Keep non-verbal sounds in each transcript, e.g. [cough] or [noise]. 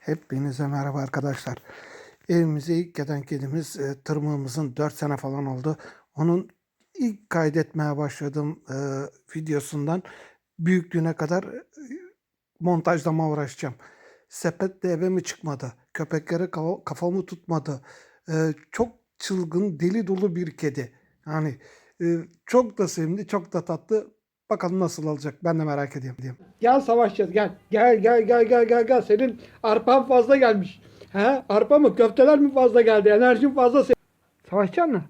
Hepinize merhaba arkadaşlar. Evimize ilk gelen kedimiz e, tırmığımızın 4 sene falan oldu. Onun ilk kaydetmeye başladığım e, videosundan büyüklüğüne kadar e, montajlama uğraşacağım. Sepetle eve mi çıkmadı? Köpeklere kafa- kafamı tutmadı. E, çok çılgın, deli dolu bir kedi. Yani e, çok da sevimli, çok da tatlı. Bakalım nasıl olacak ben de merak ediyorum. Gel savaşacağız gel. Gel gel gel gel gel gel. Senin arpan fazla gelmiş. He? Arpa mı köfteler mi fazla geldi? Enerjin fazla. se- Savaşacaksın mı?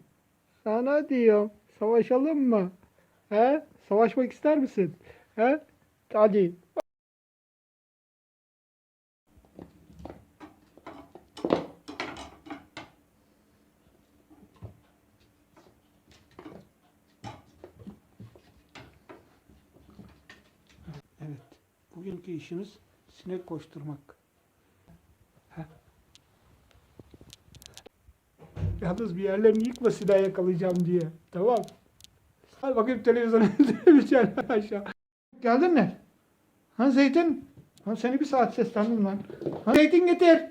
Sana diyorum. Savaşalım mı? He? Savaşmak ister misin? He? Hadi. Evet. Bugünkü işimiz sinek koşturmak. Heh. Yalnız bir yerlerini yıkma silah yakalayacağım diye. Tamam. Hadi bakayım televizyona [laughs] izleyebileceğim aşağı. Geldin mi? Ha Zeytin? Ha seni bir saat seslendim lan. Ha, zeytin getir.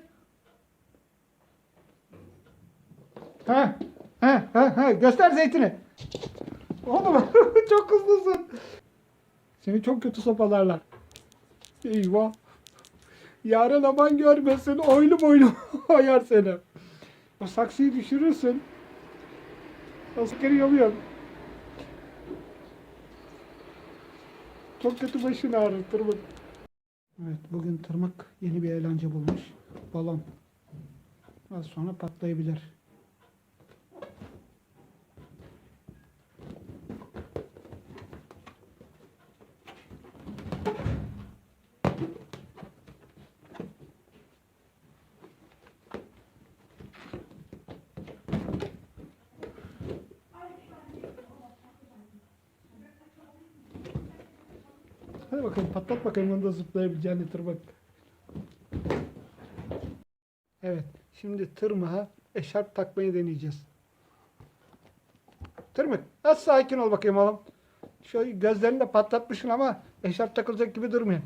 Ha, ha, ha, ha. Göster zeytini. Oğlum [laughs] çok hızlısın. Seni çok kötü sopalarlar. Eyvah. Yarın aman görmesin. Oylu boylu [laughs] ayar seni. O saksıyı düşürürsün. Askeri yoluyor. Çok kötü başını ağrır tırmık. Evet bugün tırmık yeni bir eğlence bulmuş. Balon. Az sonra patlayabilir. Hadi bakalım patlat bakayım onu da zıplayabileceğini tırmık. Evet. Şimdi tırmığa eşarp takmayı deneyeceğiz. Tırmık az sakin ol bakayım oğlum. Şöyle gözlerini de patlatmışsın ama eşarp takılacak gibi durmuyor.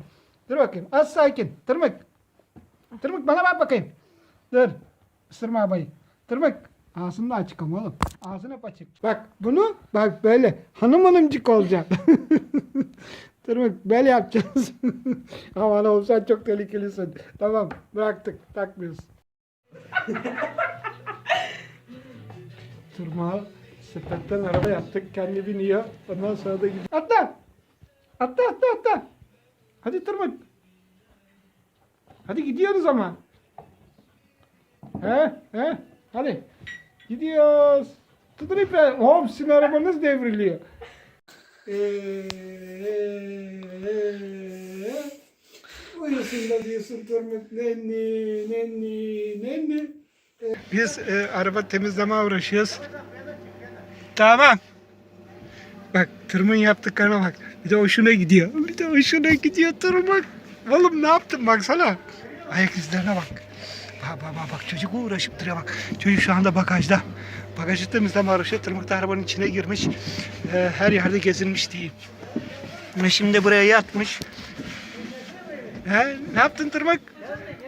Dur bakayım az sakin. Tırmık. Tırmık bana bak bakayım. Dur. Isırma abayı. Tırmık. Ağzını da açık ama oğlum. Ağzın hep açık. Bak bunu bak böyle hanım hanımcık olacaksın. [laughs] Tırmık böyle yapacağız. [laughs] Aman oğlum sen çok tehlikelisin. Tamam bıraktık takmıyoruz. [laughs] Tırmağı sepetten araba yaptık. Kendi biniyor. Ondan sonra da gidiyor. Atla! Atla atla atla. Hadi tırmık. Hadi gidiyoruz ama. He he. Hadi. Gidiyoruz. Tutun ipi. Hop sizin arabanız devriliyor. Eee, Uyusun da diyorsun tırmık nenni nenni nenni. Biz e, araba temizleme uğraşıyoruz. Tamam. Bak tırmın yaptıklarına bak. Bir de hoşuna gidiyor. Bir de hoşuna gidiyor tırmık. Oğlum ne yaptın baksana. Ayak izlerine bak. Bak bak bak, bak çocuk uğraşıp duruyor bak. Çocuk şu anda bagajda. Bagajı temizleme uğraşıyor. Tırmık da arabanın içine girmiş. Ee, her yerde gezinmiş diyeyim. Şimdi buraya yatmış. He, ne yaptın tırmık?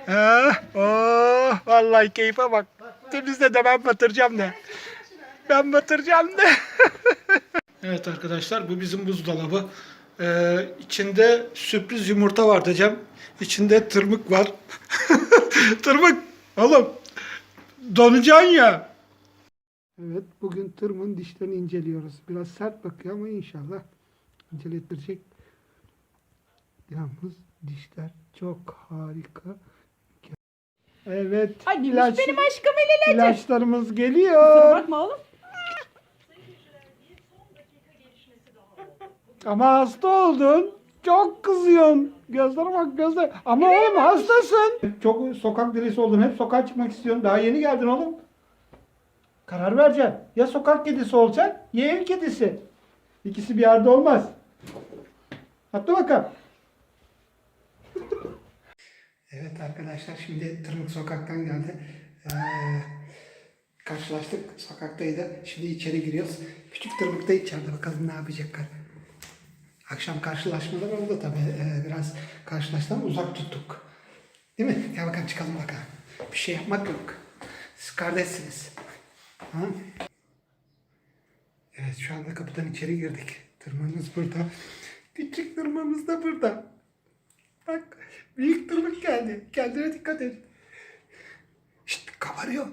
Ha, oh, vallahi keyfe bak. Temizle de ben batıracağım de. Ben batıracağım de. [laughs] evet arkadaşlar bu bizim buzdolabı. Ee, içinde sürpriz yumurta var diyeceğim. İçinde tırmık var. [laughs] tırmık oğlum donacaksın ya. Evet bugün tırmın dişlerini inceliyoruz. Biraz sert bakıyor ama inşallah incelettirecek. Yalnız dişler çok harika. Evet. Ay ilaç- benim aşkım el ilacı. ilaçlarımız geliyor. Bakma oğlum. Ama hasta oldun. Çok kızıyorsun. Gözlere bak gözler. Ama oğlum hastasın. Çok sokak delisi oldun. Hep sokağa çıkmak istiyorsun. Daha yeni geldin oğlum. Karar vereceksin. Ya sokak kedisi olacaksın ya ev kedisi. İkisi bir yerde olmaz. Atla. Evet arkadaşlar şimdi Tırmık sokaktan geldi. Ee, karşılaştık sokaktaydı. Şimdi içeri giriyoruz. Küçük Tırmık da içeride bakalım ne yapacaklar. Akşam karşılaşmalar oldu tabii. Ee, biraz karşılaştık ama uzak tuttuk. Değil mi? Gel bakalım çıkalım bakalım. Bir şey yapmak yok. Siz kardeşsiniz. Ha? Evet şu anda kapıdan içeri girdik. Tırmağımız burada. Küçük tırmağımız da burada. Bak büyük tırmık geldi. Kendine dikkat et. Şşt kabarıyor.